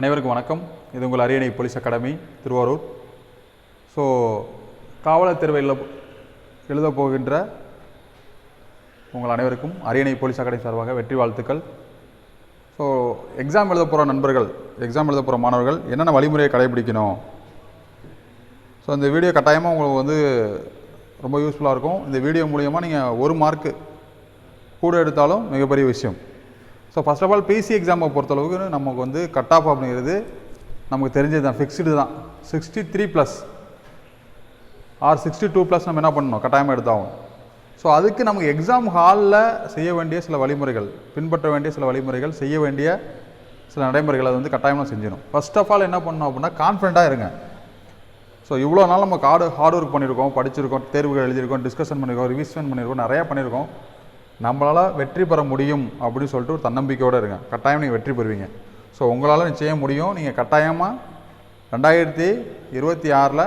அனைவருக்கும் வணக்கம். இது உங்கள் அரியணை போலீஸ் அகாடமி திருவாரூர். ஸோ காவலர் தேர்வையில் எழுதப் எழுத போகின்ற உங்கள் அனைவருக்கும் அரியணை போலீஸ் அகாடமி சார்பாக வெற்றி வாழ்த்துக்கள். ஸோ எக்ஸாம் எழுத போகிற நண்பர்கள் எக்ஸாம் எழுத போகிற மாணவர்கள் என்னென்ன வழிமுறையை கடைபிடிக்கணும்? ஸோ இந்த வீடியோ கட்டாயமாக உங்களுக்கு வந்து ரொம்ப யூஸ்ஃபுல்லாக இருக்கும். இந்த வீடியோ மூலியமாக நீங்கள் ஒரு மார்க்கு கூட எடுத்தாலும் மிகப்பெரிய விஷயம். So first of all PC எக்ஸாமை பொறுத்தளவுக்கு நமக்கு வந்து கட் ஆஃப் அப்படிங்கிறது நமக்கு தெரிஞ்சது தான் ஃபிக்ஸ்டு தான். Sixty three plus or sixty two plus நம்ம என்ன பண்ணணும்? கட்டாயமாக எடுத்தாகும் ஸோ அதுக்கு நமக்கு எக்ஸாம் ஹாலில் செய்ய வேண்டிய சில வழிமுறைகள் பின்பற்ற வேண்டிய சில வழிமுறைகள் செய்ய வேண்டிய சில நடைமுறைகள் அது வந்து கட்டாயமாக செஞ்சிடும் ஃபர்ஸ்ட் ஆஃப் ஆல் என்ன பண்ணணும் அப்படின்னா கான்ஃபிடண்ட்டாக இருங்க. ஸோ இவ்வளோ நாள் நம்ம ஹார்டு ஹார்ட் ஒர்க் பண்ணியிருக்கோம் படிச்சிருக்கோம் தேர்வுகள் எழுதியிருக்கோம் டிஸ்கஷன் பண்ணியிருக்கோம் ரிவிஷன் பண்ணியிருக்கோம் நிறையா பண்ணியிருக்கோம். நம்மளால் வெற்றி பெற முடியும் அப்படின்னு சொல்லிட்டு ஒரு தன்னம்பிக்கையோடு இருங்க. கட்டாயம் நீங்கள் வெற்றி பெறுவீங்க. ஸோ உங்களால் நிச்சயம் முடியும். நீங்கள் கட்டாயமாக ரெண்டாயிரத்தி இருபத்தி ஆறில்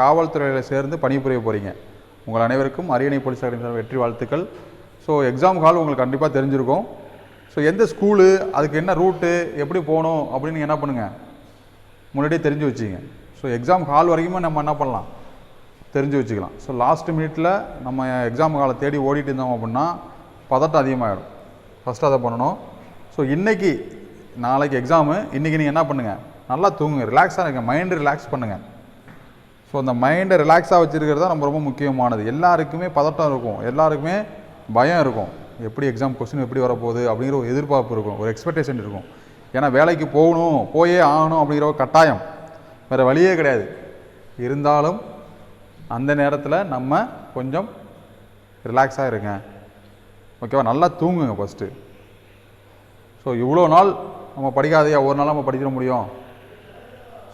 காவல்துறையில் சேர்ந்து பணிபுரிய போகிறீங்க உங்கள் அனைவருக்கும் அரியணை போலீஸ் அகாடமி வெற்றி வாழ்த்துக்கள். ஸோ எக்ஸாம் ஹால் உங்களுக்கு கண்டிப்பாக தெரிஞ்சிருக்கும். ஸோ எந்த ஸ்கூலு அதுக்கு என்ன ரூட்டு எப்படி போகணும் அப்படின்னு நீங்கள் என்ன பண்ணுங்கள் முன்னாடியே தெரிஞ்சு வச்சுங்க ஸோ எக்ஸாம் ஹால் வரைக்குமே நம்ம என்ன பண்ணலாம்? தெரிஞ்சு வச்சுக்கலாம். ஸோ லாஸ்ட் மினிட்ல நம்ம எக்ஸாம் ஹாலை தேடி ஓடிட்டு இருந்தோம் அப்படின்னா பதட்டம் அதிகமாகிடும் ஃபஸ்ட்டு அதை பண்ணணும். ஸோ இன்றைக்கி நாளைக்கு எக்ஸாமு இன்றைக்கி நீங்கள் என்ன பண்ணுங்கள் நல்லா தூங்குங்க. ரிலாக்ஸாக இருங்க. மைண்டு ரிலாக்ஸ் பண்ணுங்கள் ஸோ அந்த மைண்டை ரிலாக்ஸாக வச்சுருக்கிறது தான் ரொம்ப ரொம்ப முக்கியமானது. எல்லாருக்குமே பதட்டம் இருக்கும். எல்லாருக்குமே பயம் இருக்கும். எப்படி எக்ஸாம் கொஸ்டின் எப்படி வரப்போகுது அப்படிங்கிற ஒரு எதிர்பார்ப்பு இருக்கும். ஒரு எக்ஸ்பெக்டேஷன் இருக்கும். ஏன்னா வேலைக்கு போகணும் போயே ஆகணும் அப்படிங்கிற ஒரு கட்டாயம். வேறு வழியே கிடையாது. இருந்தாலும் அந்த நேரத்தில் நம்ம கொஞ்சம் ரிலாக்ஸாக இருங்க. ஓகேவா? நல்லா தூங்குங்க ஃபஸ்ட்டு ஸோ இவ்வளோ நாள் நம்ம படிக்காதையா? ஒரு நாள் நம்ம படிக்கிற முடியும்.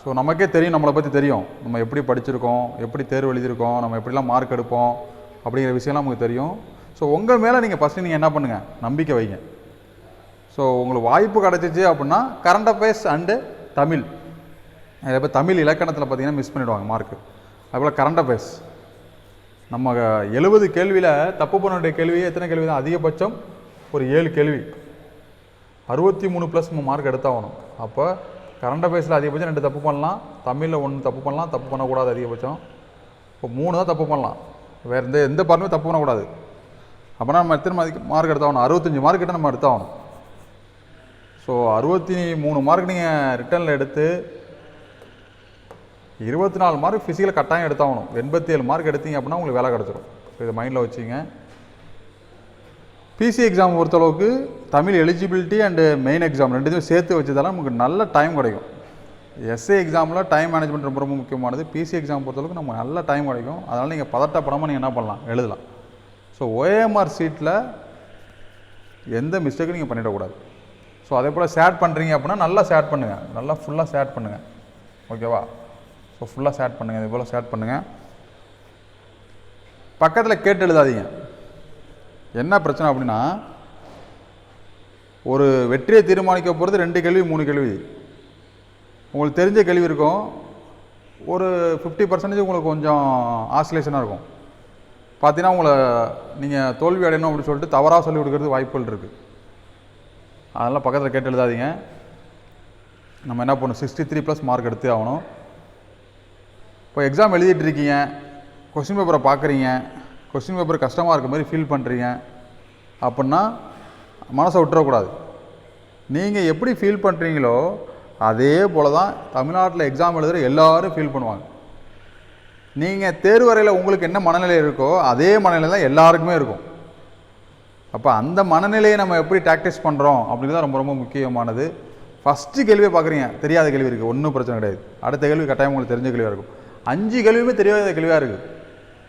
ஸோ நமக்கே தெரியும் நம்மளை பற்றி தெரியும். நம்ம எப்படி படிச்சிருக்கோம் எப்படி தேர்வு எழுதியிருக்கோம் நம்ம எப்படிலாம் மார்க் எடுப்போம் அப்படிங்கிற விஷயம்லாம் நமக்கு தெரியும். ஸோ உங்கள் மேலே நீங்கள் ஃபஸ்ட்டு நீங்கள் என்ன பண்ணுங்கள் நம்பிக்கை வைங்க. ஸோ உங்களுக்கு வாய்ப்பு கிடச்சிச்சு அப்படின்னா கரண்ட் அஃபேர்ஸ் அண்டு தமிழ். இப்போ தமிழ் இலக்கணத்தில் பார்த்தீங்கன்னா மிஸ் பண்ணிவிடுவாங்க மார்க்கு அதுபோல் கரண்ட் அஃபேர்ஸ் நம்ம எழுபது கேள்வியில் தப்பு பண்ண கேள்வியே எத்தனை கேள்வி தான்? அதிகபட்சம் ஒரு ஏழு கேள்வி. அறுபத்தி மூணு ப்ளஸ் மார்க் எடுத்தாகணும். அப்போ கரண்ட் அஃபேர்ஸில் அதிகபட்சம் ரெண்டு தப்பு பண்ணலாம். தமிழில் ஒன்று தப்பு பண்ணலாம். தப்பு பண்ணக்கூடாது அதிகபட்சம். இப்போ மூணு தான் தப்பு பண்ணலாம். வேறு எந்த எந்த பாருமே தப்பு பண்ணக்கூடாது. அப்போனா நம்ம எத்தனை மார்க் எடுத்தாகணும்? அறுபத்தஞ்சி மார்க் கிட்ட நம்ம எடுத்தாகணும். ஸோ அறுபத்தி மூணு மார்க் நீங்கள் ரிட்டனில் எடுத்து இருபத்தி நாலு மார்க் ஃபிசிக்கல் கட்டாயம் எடுத்தாகணும். எண்பத்தி ஏழு மார்க் எடுத்தீங்க அப்படின்னா உங்களுக்கு வேலை கிடச்சிரும். ஸோ இதை மைண்டில் வச்சுங்க. பிசி எக்ஸாம் பொறுத்தளவுக்கு Tamil eligibility and main exam ரெண்டுத்தையும் சேர்த்து வச்சதால நமக்கு நல்ல டைம் கிடைக்கும். எஸ்ஏ எக்ஸாமில் டைம் மேனேஜ்மெண்ட் ரொம்ப ரொம்ப முக்கியமானது. பிசி எக்ஸாம் பொறுத்தளவுக்கு நமக்கு நல்ல டைம் கிடைக்கும். அதனால் நீங்கள் பதட்டப்படாமல் நீங்கள் என்ன பண்ணலாம்? எழுதலாம். ஸோ ஓஎம்ஆர் சீட்டில் எந்த மிஸ்டேக்கும் நீங்கள் பண்ணிடக்கூடாது. ஸோ அதே போல் ஷேட் பண்ணுறீங்க அப்படின்னா நல்லா ஷேட் பண்ணுங்கள் நல்லா ஃபுல்லாக ஷேட் பண்ணுங்கள் ஓகேவா ஸோ ஃபுல்லாக ஷேர் பண்ணுங்கள் இது போல் பண்ணுங்கள் பக்கத்தில் கேட்டு எழுதாதீங்க. என்ன பிரச்சனை அப்படின்னா ஒரு வெற்றியை தீர்மானிக்க போகிறது ரெண்டு கேள்வி மூணு கேள்வி. உங்களுக்கு தெரிஞ்ச கேள்வி இருக்கும். ஒரு ஃபிஃப்டி பர்சன்டேஜ் உங்களுக்கு கொஞ்சம் ஆசிலேஷனாக இருக்கும். பார்த்தீங்கன்னா உங்களை நீங்கள் தோல்வி அடையணும் அப்படின்னு சொல்லிட்டு தவறாக சொல்லி கொடுக்கறது வாய்ப்புகள் இருக்குது அதெல்லாம் பக்கத்தில் கேட்டு எழுதாதீங்க. நம்ம என்ன பண்ணணும்? சிக்ஸ்டி த்ரீ ப்ளஸ் மார்க் எடுத்து ஆகணும். இப்போ எக்ஸாம் எழுதிட்டு இருக்கீங்க கொஸ்டின் பேப்பரை பார்க்குறீங்க கொஸ்டின் பேப்பர் கஷ்டமாக இருக்க மாதிரி ஃபீல் பண்ணுறீங்க அப்படின்னா மனசை விட்டுறக்கூடாது. நீங்கள் எப்படி ஃபீல் பண்ணுறீங்களோ அதே போல் தான் தமிழ்நாட்டில் எக்ஸாம் எழுதுகிற எல்லாரும் ஃபீல் பண்ணுவாங்க. நீங்கள் தேர்வறையில் உங்களுக்கு என்ன மனநிலை இருக்கோ அதே மனநிலை தான் எல்லாருக்குமே இருக்கும். அப்போ அந்த மனநிலையை நம்ம எப்படி டாக்டிஸ் பண்ணுறோம் அப்படிங்கிறது ரொம்ப ரொம்ப முக்கியமானது. ஃபஸ்ட்டு கேள்வியை பார்க்குறீங்க தெரியாத கேள்வி இருக்குது ஒன்றும் பிரச்சனை கிடையாது. அடுத்த கேள்வி கட்டாயம் உங்களுக்கு தெரிஞ்ச கேள்வியாக இருக்கும். அஞ்சு கேள்வியுமே தெரியாத கேள்வியாக இருக்குது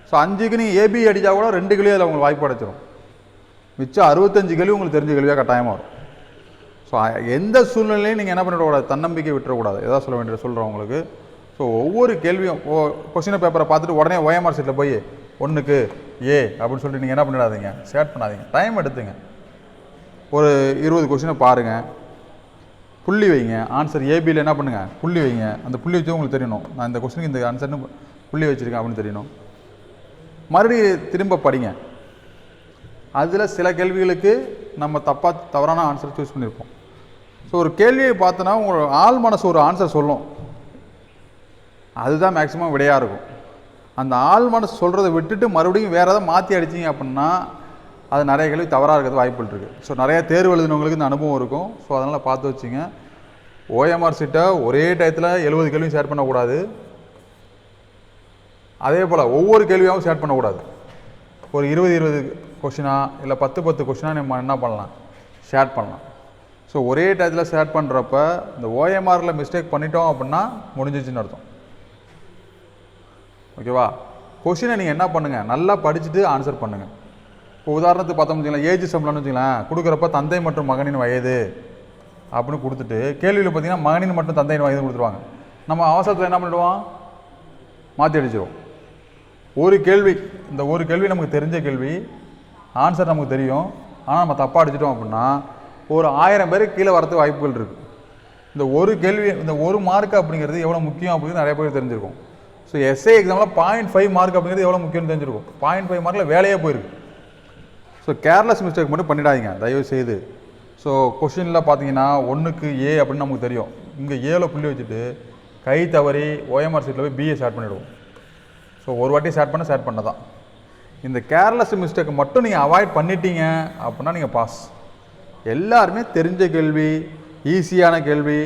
ஸோ அஞ்சுக்கு நீங்கள் ஏபி அடித்தா கூட ரெண்டு கேள்வி அதில் உங்களுக்கு வாய்ப்பு அடைச்சிடும் மிச்சம் அறுபத்தஞ்சு கேள்வி உங்களுக்கு தெரிஞ்ச கேள்வியாக கட்டாயமாக வரும். ஸோ எந்த சூழ்நிலையும் நீங்கள் என்ன பண்ணிடக்கூடாது தன்னம்பிக்கை விட்டுறக்கூடாது. எதாவது சொல்ல வேண்டியது சொல்கிறோம் உங்களுக்கு. ஸோ ஒவ்வொரு கேள்வியும் ஓ கொஷினை பேப்பரை பார்த்துட்டு உடனே ஓஎம்ஆர் சீட்டில் போய் ஒன்றுக்கு ஏ அப்படின்னு சொல்லிட்டு நீங்கள் என்ன பண்ணிடாதீங்க. ஷேர் பண்ணாதீங்க. டைம் எடுத்துங்க. ஒரு இருபது கொஷினை பாருங்கள் புள்ளி வைங்க. ஆன்சர் ஏபியில் என்ன பண்ணுங்கள் புள்ளி வைங்க. அந்த புள்ளி வச்சு உங்களுக்கு தெரியணும். நான் இந்த கொஸ்டினுக்கு இந்த ஆன்சர்னு புள்ளி வச்சுருக்கேன் அப்படின்னு தெரியணும். மறுபடியும் திரும்ப படிங்க. அதில் சில கேள்விகளுக்கு நம்ம தப்பாக தவறான ஆன்சர் சூஸ் பண்ணியிருப்போம் ஸோ ஒரு கேள்வியை பார்த்தோன்னா உங்களோட ஆள் மனசு ஒரு ஆன்சர் சொல்லும். அதுதான் மேக்ஸிமம் விடையாக இருக்கும். அந்த ஆள் மனசு சொல்கிறத விட்டுட்டு மறுபடியும் வேறு எதாவது மாற்றி அடிச்சிங்க அப்படின்னா அது நிறைய கேள்வி தவறாக இருக்கிறது வாய்ப்புகள் இருக்குது ஸோ நிறைய தேர்வு எழுதினவங்களுக்கு இந்த அனுபவம் இருக்கும். ஸோ அதனால் பார்த்து வச்சுங்க. ஓஎம்ஆர் சீட்டை ஒரே டயத்தில் எழுபது கேள்வியும் ஷேர் பண்ணக்கூடாது. அதே போல் ஒவ்வொரு கேள்வியாகவும் ஷேர் பண்ணக்கூடாது. ஒரு இருபது இருபது கொஷினா இல்லை பத்து பத்து கொஷினா நம்ம என்ன பண்ணலாம்? ஷேர் பண்ணலாம். ஸோ ஒரே டயத்தில் ஷேர் பண்ணுறப்ப இந்த ஓஎம்ஆரில் மிஸ்டேக் பண்ணிட்டோம் அப்படின்னா முடிஞ்சிச்சுன்னு அர்த்தம். ஓகேவா கொஷினை நீங்கள் என்ன பண்ணுங்கள் நல்லா படிச்சுட்டு ஆன்சர் பண்ணுங்கள் இப்போ உதாரணத்துக்கு பார்த்தோம் வச்சுக்கலாம் ஏஜ் சம்பளம்னு வச்சுக்கலாம் கொடுக்குறப்ப தந்தை மற்றும் மகனின் வயது அப்படின்னு கொடுத்துட்டு கேள்வியில் பார்த்தீங்கன்னா மகனின் மட்டும் தந்தையின் வயது கொடுத்துருவாங்க. நம்ம அவசரத்தில் என்ன பண்ணிடுவோம்? மாற்றி அடிச்சிடுவோம் ஒரு கேள்வி இந்த ஒரு கேள்வி நமக்கு தெரிஞ்ச கேள்வி ஆன்சர் நமக்கு தெரியும். ஆனால் நம்ம தப்பாக அடிச்சிட்டோம் அப்படின்னா ஒரு ஆயிரம் பேருக்கு கீழே வரத்துக்கு வாய்ப்புகள் இருக்குது இந்த ஒரு கேள்வி இந்த ஒரு மார்க் அப்படிங்கிறது எவ்வளோ முக்கியம் அப்படிங்கிறது நிறைய பேருக்கு தெரிஞ்சிருக்கும். ஸோ எஸ்ஏ எக்ஸாமில் பாயிண்ட் ஃபைவ் மார்க் அப்படிங்கிறது எவ்வளோ முக்கியம்னு தெரிஞ்சிருக்கும். பாயிண்ட் ஃபைவ் மார்க்கில் வேலையே போயிருக்கு. ஸோ கேர்லெஸ் மிஸ்டேக் மட்டும் பண்ணிடாதீங்க. தயவு செய்து ஸோ கொஷினில் பார்த்தீங்கன்னா ஒன்றுக்கு ஏ அப்படின்னு நமக்கு தெரியும். இங்கே ஏல புள்ளி வச்சுட்டு கை தவறி ஓஎம்ஆர் சீட்டில் போய் பிஏ ஸ்டார்ட் பண்ணிவிடுவோம் ஸோ ஒரு வாட்டி ஸ்டார்ட் பண்ண ஷேர் பண்ண தான் இந்த கேர்லெஸ் மிஸ்டேக்கை மட்டும் நீங்கள் அவாய்ட் பண்ணிட்டீங்க அப்படின்னா நீங்கள் பாஸ் எல்லாருமே தெரிஞ்ச கேள்வி ஈஸியான கேள்வி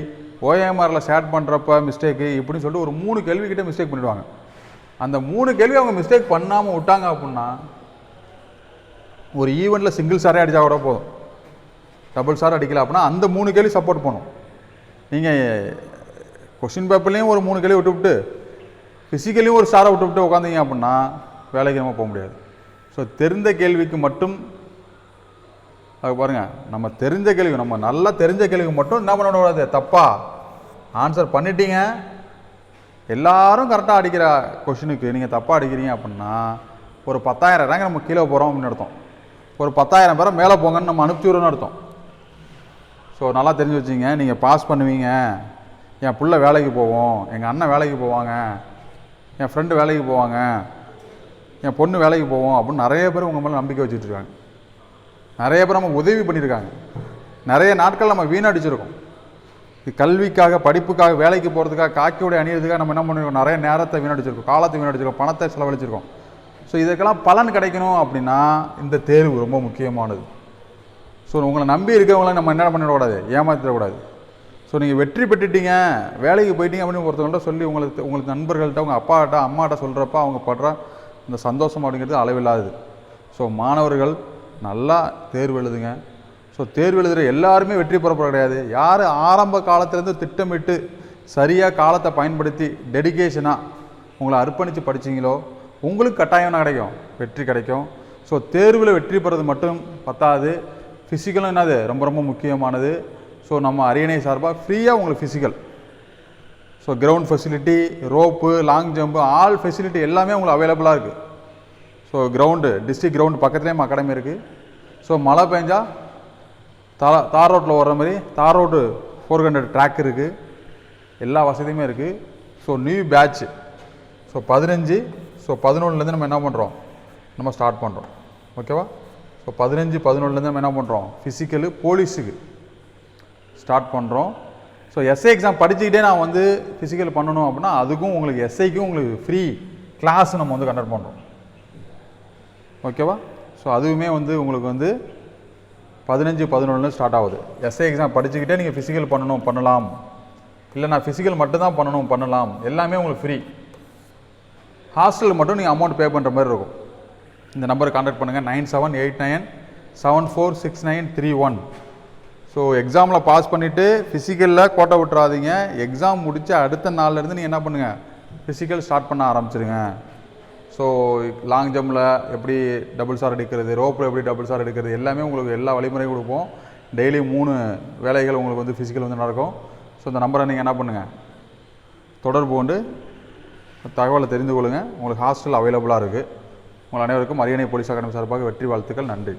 ஓஎம்ஆரில் ஸ்டார்ட் பண்ணுறப்ப மிஸ்டேக்கு இப்படின்னு சொல்லிட்டு ஒரு மூணு கேள்விக்கிட்ட மிஸ்டேக் பண்ணிடுவாங்க. அந்த மூணு கேள்வி அவங்க மிஸ்டேக் பண்ணாமல் விட்டாங்க அப்படின்னா ஒரு ஈவெண்ட்டில் சிங்கிள் சாரே அடித்தா கூட போதும். டபுள் ஸ்டார் அடிக்கல அப்படின்னா அந்த மூணு கேள்வி சப்போர்ட் பண்ணும். நீங்கள் கொஷின் பேப்பர்லேயும் ஒரு மூணு கேள்வி விட்டு விட்டு ஃபிசிக்கலையும் ஒரு சாரை விட்டு விட்டு உட்காந்தீங்க அப்படின்னா வேலைக்கு நம்ம போக முடியாது. ஸோ தெரிந்த கேள்விக்கு மட்டும் அது பாருங்கள் நம்ம தெரிஞ்ச கேள்வி நம்ம நல்லா தெரிஞ்ச கேள்விக்கு மட்டும் என்ன பண்ணக்கூடாது தப்பா? ஆன்சர் பண்ணிட்டீங்க. எல்லாரும் கரெக்டாக அடிக்கிற கொஷினுக்கு நீங்கள் தப்பாக அடிக்கிறீங்க அப்படின்னா ஒரு பத்தாயிரம் ரேங்க் நம்ம கீழே போகிறோம் அப்படின்னு அர்த்தம். ஒரு பத்தாயிரம் பேரை மேலே போங்கன்னு நம்ம அனுப்பிச்சிடுறோம் அர்த்தம். ஸோ நல்லா தெரிஞ்சு வச்சுங்க நீங்கள் பாஸ் பண்ணுவீங்க. என் பிள்ளை வேலைக்கு போவோம் எங்கள் அண்ணன் வேலைக்கு போவாங்க என் ஃப்ரெண்டு வேலைக்கு போவாங்க என் பொண்ணு வேலைக்கு போவோம் அப்படின்னு நிறைய பேர் உங்கள் மேலே நம்பிக்கை வச்சுட்ருக்காங்க நிறைய பேர் நமக்கு உதவி பண்ணியிருக்காங்க. நிறைய நாட்கள் நம்ம வீணடிச்சிருக்கோம். இது கல்விக்காக படிப்புக்காக வேலைக்கு போகிறதுக்காக காக்கியோட அணியிறதுக்காக நம்ம என்ன பண்ணியிருக்கோம் நிறைய நேரத்தை வீணடிச்சிருக்கோம் காலத்தை வீணடிச்சிருக்கோம் பணத்தை செலவழிச்சிருக்கோம். ஸோ இதுக்கெல்லாம் பலன் கிடைக்கணும் அப்படின்னா இந்த தேர்வு ரொம்ப முக்கியமானது. ஸோ உங்களை நம்பி இருக்கிறவங்கள நம்ம என்ன பண்ணிடக்கூடாது? ஏமாற்றிடக்கூடாது ஸோ நீங்கள் வெற்றி பெற்றுட்டீங்க வேலைக்கு போயிட்டீங்க அப்படின்னு ஒருத்தவங்கள்ட்ட சொல்லி உங்களுக்கு உங்களுக்கு நண்பர்கள்ட்ட உங்கள் அப்பாட்ட அம்மாட்ட சொல்கிறப்ப அவங்க படுற இந்த சந்தோஷம் அப்படிங்கிறது அளவில்லாதது. ஸோ மாணவர்கள் நல்லா தேர்வு எழுதுங்க. ஸோ தேர்வு எழுதுகிற எல்லாருமே வெற்றி பெறப்பட கிடையாது. யார் ஆரம்ப காலத்துலேருந்து திட்டமிட்டு சரியாக காலத்தை பயன்படுத்தி டெடிகேஷனாக உங்களை அர்ப்பணித்து படிச்சீங்களோ உங்களுக்கு கட்டாயம் கிடைக்கும்? வெற்றி கிடைக்கும். ஸோ தேர்வில் வெற்றி பெறது மட்டும் பத்தாது. ஃபிசிக்கலும் என்னது? ரொம்ப ரொம்ப முக்கியமானது. ஸோ நம்ம அரியணை சார்பாக ஃப்ரீயாக உங்களுக்கு physical so ground facility rope long jump all facility எல்லாமே உங்களுக்கு அவைலபிளாக இருக்குது ஸோ கிரவுண்டு டிஸ்ட்ரிக் கிரவுண்டு பக்கத்துலேயும் அகாடமி இருக்குது ஸோ மழை பெஞ்சால் தா தார் ரோட்டில் வர்ற மாதிரி தார் ரோடு ஃபோர் ஹண்ட்ரட் ட்ராக் இருக்குது எல்லா வசதியுமே இருக்குது ஸோ நியூ பேட்ச் ஸோ பதினஞ்சு ஸோ பதினொன்றுலேருந்து நம்ம என்ன பண்ணுறோம் நம்ம ஸ்டார்ட் பண்ணுறோம் ஓகேவா ஸோ பதினஞ்சு பதினொன்றுலேருந்து நம்ம என்ன பண்ணுறோம் ஃபிசிக்கலு போலீஸுக்கு ஸ்டார்ட் பண்ணுறோம் ஸோ எஸ்ஐ எக்ஸாம் படிச்சுக்கிட்டே நான் வந்து ஃபிசிக்கல் பண்ணணும் அப்படின்னா அதுக்கும் உங்களுக்கு எஸ்ஐக்கும் உங்களுக்கு ஃப்ரீ கிளாஸ் நம்ம வந்து கண்டக்ட் பண்ணுறோம் ஓகேவா ஸோ அதுவுமே வந்து உங்களுக்கு வந்து பதினஞ்சு பதினொன்று ஸ்டார்ட் ஆகுது. எஸ்ஐ எக்ஸாம் படிச்சுக்கிட்டே நீங்கள் ஃபிசிக்கல் பண்ணணும் பண்ணலாம். இல்லை நான் ஃபிசிக்கல் மட்டும்தான் பண்ணணும் பண்ணலாம். எல்லாமே உங்களுக்கு ஃப்ரீ ஹாஸ்டலுக்கு மட்டும் நீங்கள் அமௌண்ட் பே பண்ணுற மாதிரி இருக்கும். இந்த நம்பரை காண்டாக்ட் பண்ணுங்கள் nine seven eight nine seven four six nine three one so எக்ஸாமில் பாஸ் பண்ணிவிட்டு ஃபிசிக்கலில் கோட்டை விட்டுறாதீங்க. எக்ஸாம் முடித்த அடுத்த நாள்லேருந்து நீங்கள் என்ன பண்ணுங்கள் ஃபிசிக்கல் ஸ்டார்ட் பண்ண ஆரம்பிச்சிருங்க. ஸோ லாங் ஜம்பில் எப்படி டபுள் சார் எடுக்கிறது ரோப்பில் எப்படி டபுள் சார் எடுக்கிறது எல்லாமே உங்களுக்கு எல்லா வழிமுறையும் கொடுப்போம். டெய்லி மூணு வேலைகள் உங்களுக்கு வந்து ஃபிசிக்கல் வந்து நடக்கும். ஸோ இந்த நம்பரை நீங்கள் என்ன பண்ணுங்கள் தொடர்பு கொண்டு தகவலை தெரிந்து கொள்ளுங்கள் உங்களுக்கு ஹாஸ்டல் அவைலபிளாக இருக்குது உங்கள் அனைவருக்கும் அரியணை போலீஸ் அகாடமி சார்பாக வெற்றி வாழ்த்துக்கள். நன்றி.